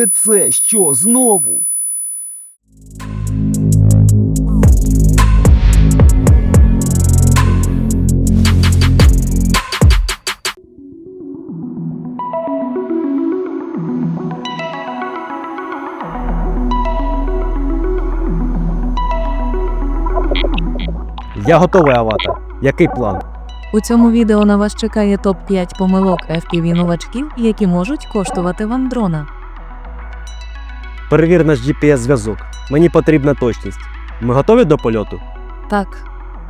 Не це, що знову? Я готовий, аватар. Який план? У цьому відео на вас чекає топ-5 помилок FPV новачків, які можуть коштувати вам дрона. Перевір наш GPS-зв'язок. Мені потрібна точність. Ми готові до польоту? Так,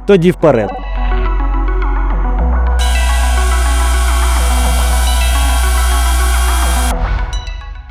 Тоді вперед.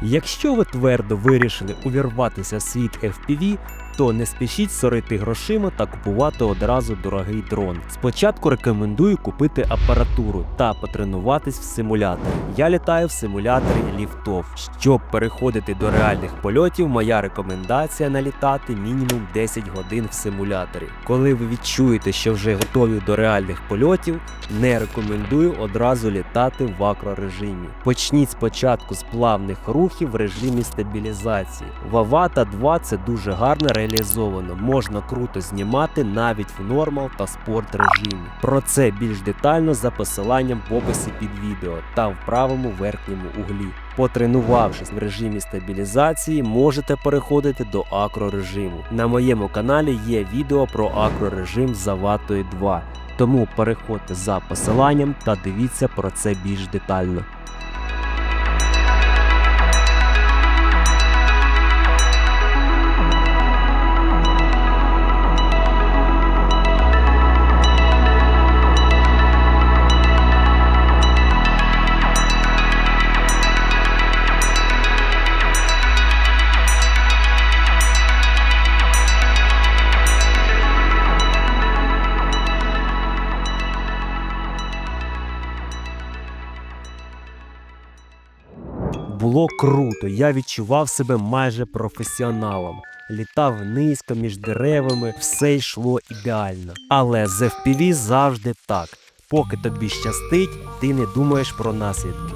Якщо ви твердо вирішили увірватися в світ FPV, то не спішіть сорити грошима та купувати одразу дорогий дрон. Спочатку рекомендую купити апаратуру та потренуватись в симуляторі. Я літаю в симуляторі ліфтов. Щоб переходити до реальних польотів, моя рекомендація налітати мінімум 10 годин в симуляторі. Коли ви відчуєте, що вже готові до реальних польотів, не рекомендую одразу літати в акрорежимі. Почніть спочатку з плавних рухів в режимі стабілізації. В Avata 2 це дуже гарно реалізовано. Можна круто знімати навіть в нормал та спорт режимі. Про це більш детально за посиланням в описі під відео та в правому верхньому углі. Потренувавшись в режимі стабілізації, можете переходити до акрорежиму. На моєму каналі є відео про акрорежим з Аватою 2. Тому переходьте за посиланням та дивіться про це більш детально. Було круто, я відчував себе майже професіоналом. Літав низько між деревами, все йшло ідеально. Але з FPV завжди так. Поки тобі щастить, ти не думаєш про наслідки.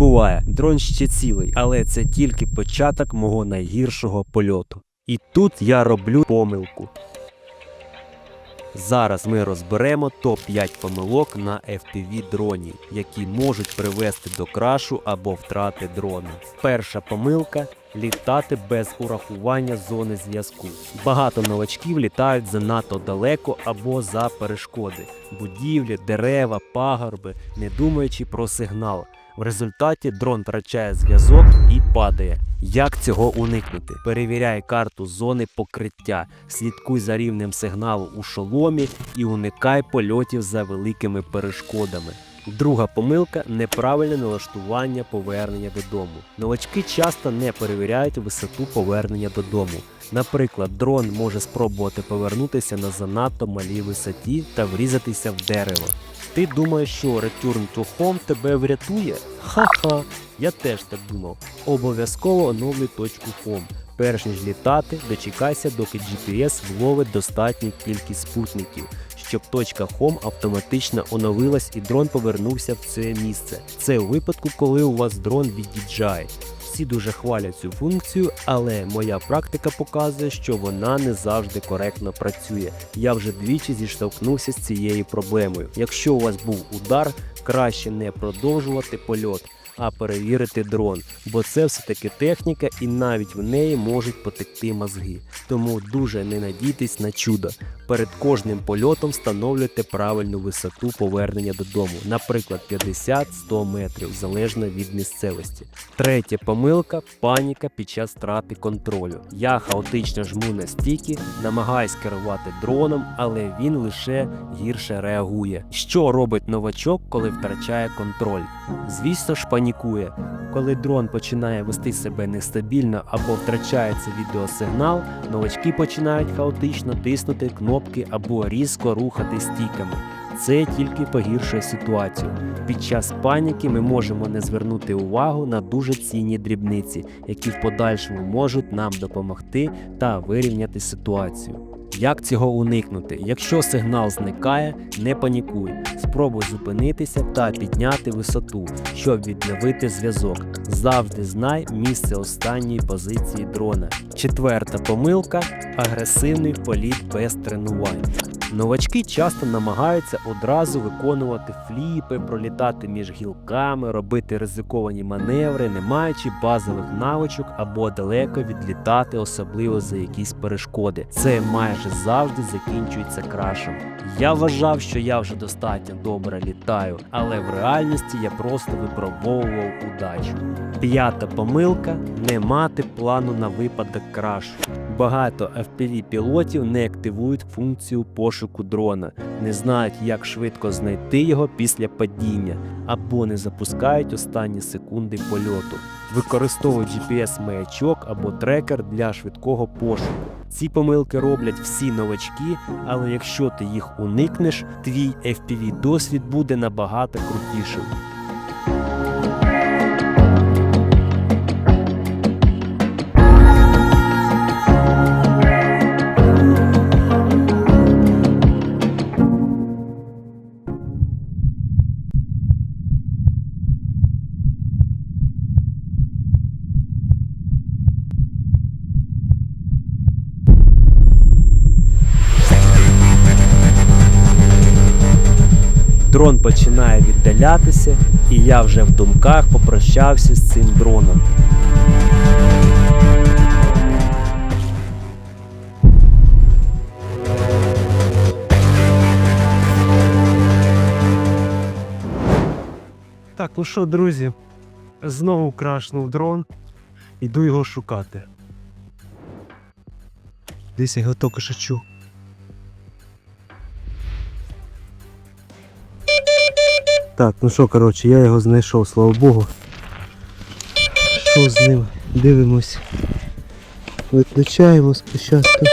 Буває. Дрон ще цілий, але це тільки початок мого найгіршого польоту. І тут я роблю помилку. Зараз ми розберемо топ-5 помилок на FPV дроні, які можуть привести до крашу або втрати дрона. Перша помилка літати без урахування зони зв'язку. Багато новачків літають занадто далеко або за перешкоди, будівлі, дерева, пагорби, не думаючи про сигнал. В результаті дрон втрачає зв'язок і падає. Як цього уникнути? Перевіряй карту зони покриття, слідкуй за рівнем сигналу у шоломі і уникай польотів за великими перешкодами. Друга помилка неправильне налаштування повернення додому. Новачки часто не перевіряють висоту повернення додому. Наприклад, дрон може спробувати повернутися на занадто малій висоті та врізатися в дерево. Ти думаєш, що Return to Home тебе врятує? Ха-ха, я теж так думав. Обов'язково оновлюй точку Home. Перш ніж літати, дочекайся, доки GPS вловить достатню кількість спутників, щоб точка Home автоматично оновилась і дрон повернувся в це місце. Це у випадку, коли у вас дрон від DJI. Всі дуже хвалять цю функцію, але моя практика показує, що вона не завжди коректно працює. Я вже двічі зіштовхнувся з цією проблемою. Якщо у вас був удар, краще не продовжувати польот, а перевірити дрон, бо це все-таки техніка і навіть в неї можуть потекти мозги. Тому дуже не надійтесь на чудо. Перед кожним польотом встановлюйте правильну висоту повернення додому, наприклад, 50-100 метрів, залежно від місцевості. Третя помилка паніка під час втрати контролю. Я хаотично жму на стіки, намагаюсь керувати дроном, але він лише гірше реагує. Що робить новачок, коли втрачає контроль? Звісно ж, панікує. Коли дрон починає вести себе нестабільно або втрачається відеосигнал, новачки починають хаотично тиснути кнопки або різко рухати стіками. Це тільки погіршує ситуацію. Під час паніки ми можемо не звернути увагу на дуже цінні дрібниці, які в подальшому можуть нам допомогти та вирівняти ситуацію. Як цього уникнути? Якщо сигнал зникає, не панікуй. Спробуй зупинитися та підняти висоту, щоб відновити зв'язок. Завжди знай місце останньої позиції дрона. Четверта помилка агресивний політ без тренувань. Новачки часто намагаються одразу виконувати фліпи, пролітати між гілками, робити ризиковані маневри, не маючи базових навичок або далеко відлітати, особливо за якісь перешкоди. Це майже завжди закінчується крашем. Я вважав, що я вже достатньо добре літаю, але в реальності я просто випробовував удачу. П'ята помилка не мати плану на випадок крашу. Багато fpv пілотів не активують функцію пошуку дрона, не знають, як швидко знайти його після падіння, або не запускають останні секунди польоту. Використовують GPS-маячок або трекер для швидкого пошуку. Ці помилки роблять всі новачки, але якщо ти їх уникнеш, твій FPV досвід буде набагато крутішим. Дрон починає віддалятися, і я вже в думках попрощався з цим дроном. Так, ну що, друзі, знову крашнув дрон. Іду його шукати. Десь я його тільки що чув. Так, ну що, коротше, я його знайшов, слава Богу. Що з ним? Дивимось. Виключаємо спочатку.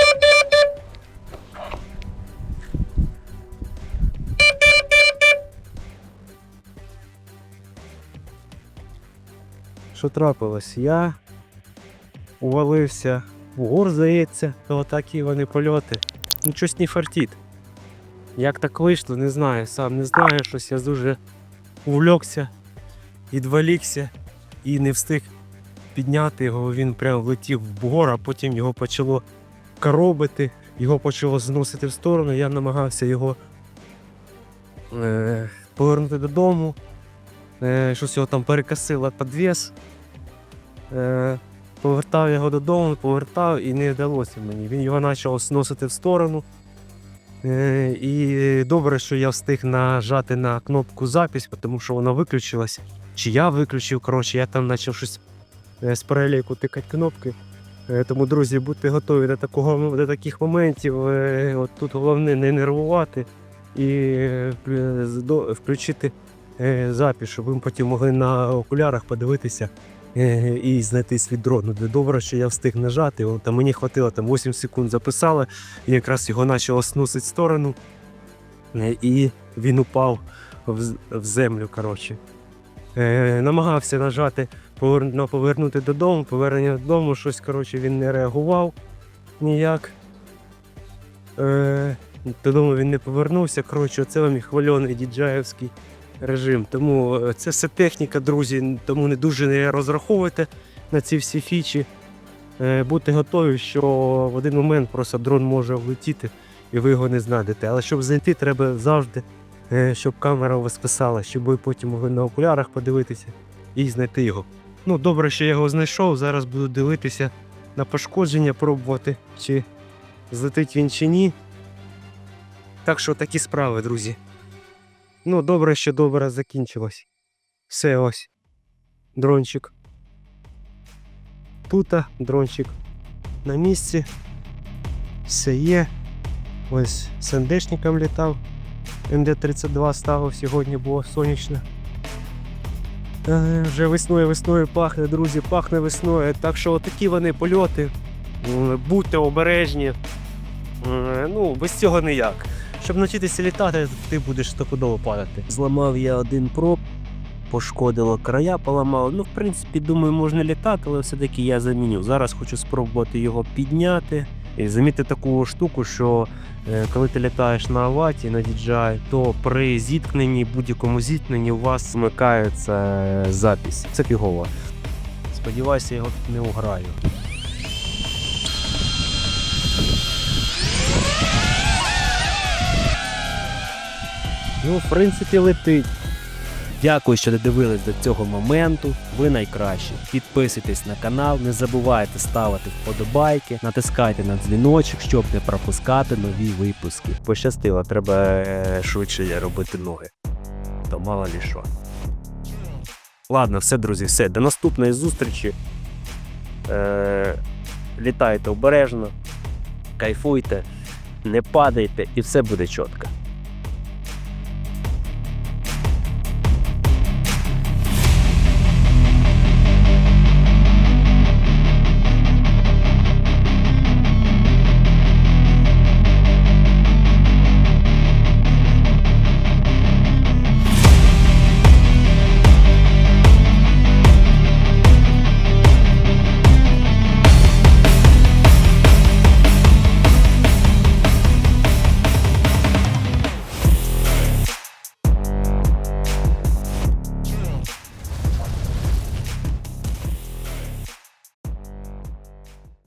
Що трапилось? Я увалився в гор, здається, то такі вони польоти. Ну, щось не фартить. Як так вийшло, не знаю. Сам не знаю, щось я дуже увлекся, відволікся і не встиг підняти його. Він прям влетів в бугор, а потім його почало коробити, його почало зносити в сторону. Я намагався його е, повернути додому. Е, щось його там перекосило підвес. Е, повертав його додому, повертав і не вдалося мені. Він його почав зносити в сторону. Е, і добре, що я встиг нажати на кнопку запись, тому що вона виключилась. Чи я виключив, коротше, я там почав щось е, з переліку тикати кнопки. Е, Тому, друзі, будьте готові до, такого, до таких моментів. От тут головне не нервувати і включити запис, щоб ви потім могли на окулярах подивитися і знайти свій дрон. Ну, Добре, що я встиг нажати. Там мені хватило там 8 секунд записали, і якраз його почало сносити в сторону. Е, І він упав в, землю. коротше. Е, намагався нажати повернути додому, повернення додому, щось коротше, він не реагував ніяк. Е, додому він не повернувся. Коротше, це вам і хвальоний діджаївський режим. Тому е, це все техніка, друзі, тому не дуже не розраховуйте на ці всі фічі. Е, Будьте готові, що в один момент просто дрон може влетіти і ви його не знайдете. Але щоб знайти, треба завжди, е, щоб камера вас писала, щоб ви потім могли на окулярах подивитися і знайти його. Ну, добре, що я його знайшов. Зараз буду дивитися на пошкодження, пробувати, чи злетить він чи ні. Так що такі справи, друзі. Ну, добре, що добре закінчилось. Все ось. Дрончик. Тута дрончик на місці. Все є. Ось з НДшником літав. МД-32 ставив сьогодні було сонячно. Е, Вже весною, весною пахне, друзі, пахне весною. Так що такі вони польоти. Будьте обережні. Е, Ну, без цього ніяк. Щоб навчитися літати, ти будеш стопудово падати. Зламав я один проб, пошкодило края, поламало. Ну, в принципі, думаю, можна літати, але все-таки я заміню. Зараз хочу спробувати його підняти. І замітьте таку штуку, що е, коли ти літаєш на аваті, на DJI, то при зіткненні, будь-якому зіткненні у вас змикається е, запись. Це фігово. Сподіваюся, я його тут не уграю. Ну, в принципі, летить. Дякую, що додивились до цього моменту. Ви найкращі. Підписуйтесь на канал, не забувайте ставити вподобайки, натискайте на дзвіночок, щоб не пропускати нові випуски. Пощастило, треба е, швидше робити ноги. То мало лі що. Ладно, все, друзі, все. До наступної зустрічі. Е, літайте обережно, кайфуйте, не падайте і все буде чітко.